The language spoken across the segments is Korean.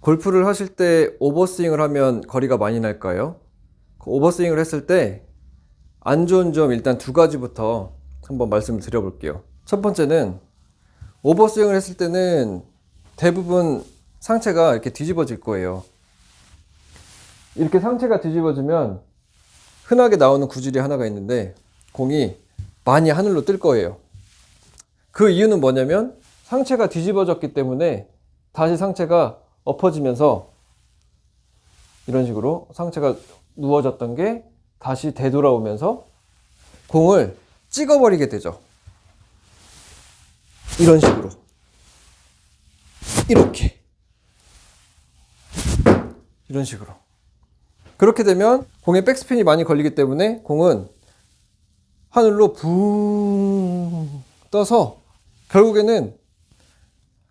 골프를 하실 때 오버스윙을 하면 거리가 많이 날까요? 그 오버스윙을 했을 때 안 좋은 점 일단 두 가지부터 한번 말씀을 드려볼게요. 첫 번째는 오버스윙을 했을 때는 대부분 상체가 이렇게 뒤집어질 거예요. 이렇게 상체가 뒤집어지면 흔하게 나오는 구질이 하나가 있는데 공이 많이 하늘로 뜰 거예요. 그 이유는 뭐냐면 상체가 뒤집어졌기 때문에 다시 상체가 엎어지면서 이런 식으로 상체가 누워졌던 게 다시 되돌아오면서 공을 찍어버리게 되죠. 이런 식으로. 이렇게. 이런 식으로. 그렇게 되면 공에 백스핀이 많이 걸리기 때문에 공은 하늘로 붕 떠서 결국에는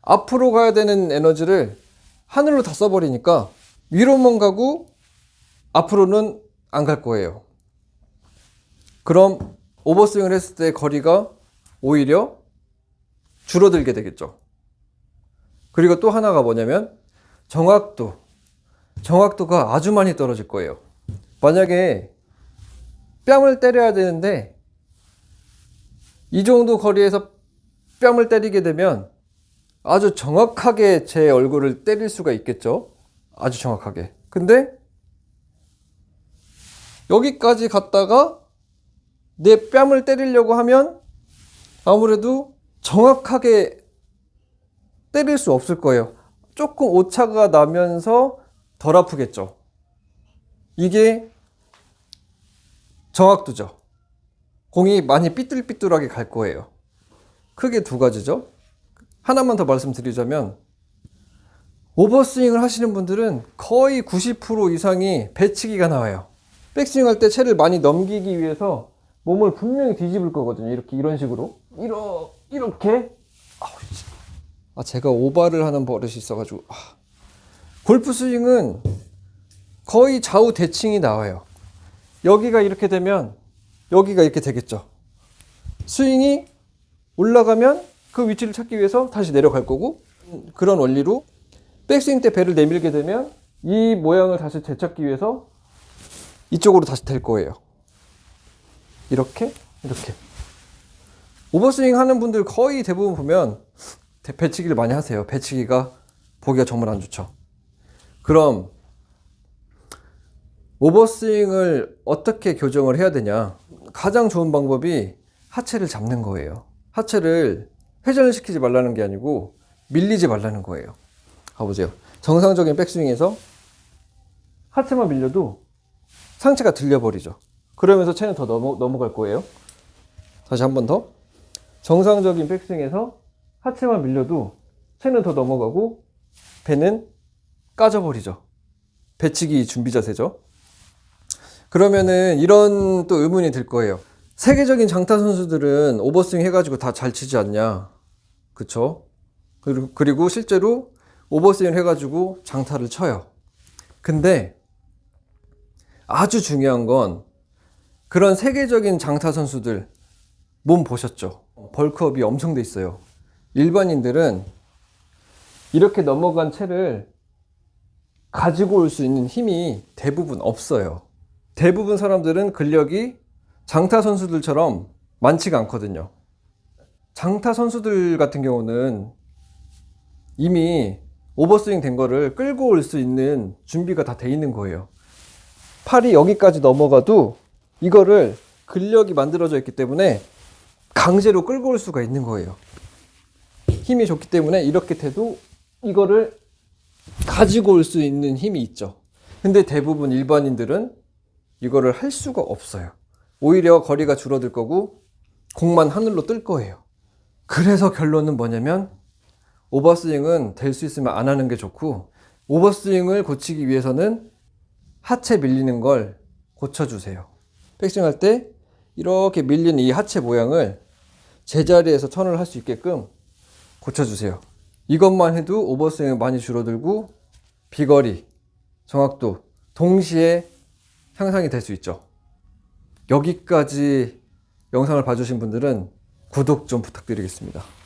앞으로 가야 되는 에너지를 하늘로 다 써버리니까 위로만 가고 앞으로는 안 갈 거예요. 그럼 오버스윙을 했을 때 거리가 오히려 줄어들게 되겠죠. 그리고 또 하나가 뭐냐면 정확도. 정확도가 아주 많이 떨어질 거예요. 만약에 뺨을 때려야 되는데 이 정도 거리에서 뺨을 때리게 되면 아주 정확하게 제 얼굴을 때릴 수가 있겠죠. 아주 정확하게. 근데 여기까지 갔다가 내 뺨을 때리려고 하면 아무래도 정확하게 때릴 수 없을 거예요. 조금 오차가 나면서 덜 아프겠죠. 이게 정확도죠. 공이 많이 삐뚤삐뚤하게 갈 거예요. 크게 두 가지죠. 하나만 더 말씀드리자면 오버스윙을 하시는 분들은 거의 90% 이상이 배치기가 나와요. 백스윙 할 때 채를 많이 넘기기 위해서 몸을 분명히 뒤집을 거거든요. 이렇게 이런 식으로 이러 이렇게. 아 제가 오바를 하는 버릇이 있어가지고 아. 골프 스윙은 거의 좌우 대칭이 나와요. 여기가 이렇게 되면 여기가 이렇게 되겠죠. 스윙이 올라가면 그 위치를 찾기 위해서 다시 내려갈 거고 그런 원리로 백스윙 때 배를 내밀게 되면 이 모양을 다시 되찾기 위해서 이쪽으로 다시 될 거예요. 이렇게 이렇게 오버스윙 하는 분들 거의 대부분 보면 대- 배치기를 많이 하세요. 배치기가 보기가 정말 안 좋죠. 그럼 오버스윙을 어떻게 교정을 해야 되냐? 가장 좋은 방법이 하체를 잡는 거예요. 하체를 회전을 시키지 말라는 게 아니고 밀리지 말라는 거예요. 가보세요. 정상적인 백스윙에서 하체만 밀려도 상체가 들려버리죠. 그러면서 채는 더 넘어, 넘어갈 거예요. 다시 한 번 더. 정상적인 백스윙에서 하체만 밀려도 채는 더 넘어가고 배는 까져버리죠. 배치기 준비 자세죠. 그러면은 이런 또 의문이 들 거예요. 세계적인 장타 선수들은 오버스윙 해가지고 다 잘 치지 않냐? 그쵸? 그리고, 그리고 실제로 오버스윙 해가지고 장타를 쳐요. 근데 아주 중요한 건 그런 세계적인 장타 선수들 몸 보셨죠? 벌크업이 엄청 돼 있어요. 일반인들은 이렇게 넘어간 채를 가지고 올 수 있는 힘이 대부분 없어요. 대부분 사람들은 근력이 장타 선수들처럼 많지가 않거든요. 장타 선수들 같은 경우는 이미 오버스윙 된 거를 끌고 올 수 있는 준비가 다 돼 있는 거예요. 팔이 여기까지 넘어가도 이거를 근력이 만들어져 있기 때문에 강제로 끌고 올 수가 있는 거예요. 힘이 좋기 때문에 이렇게 돼도 이거를 가지고 올 수 있는 힘이 있죠. 근데 대부분 일반인들은 이거를 할 수가 없어요. 오히려 거리가 줄어들 거고 공만 하늘로 뜰 거예요. 그래서 결론은 뭐냐면 오버스윙은 될 수 있으면 안 하는 게 좋고 오버스윙을 고치기 위해서는 하체 밀리는 걸 고쳐주세요. 백스윙 할 때 이렇게 밀리는 이 하체 모양을 제자리에서 턴을 할 수 있게끔 고쳐주세요. 이것만 해도 오버스윙이 많이 줄어들고 비거리, 정확도 동시에 향상이 될 수 있죠. 여기까지 영상을 봐주신 분들은 구독 좀 부탁드리겠습니다.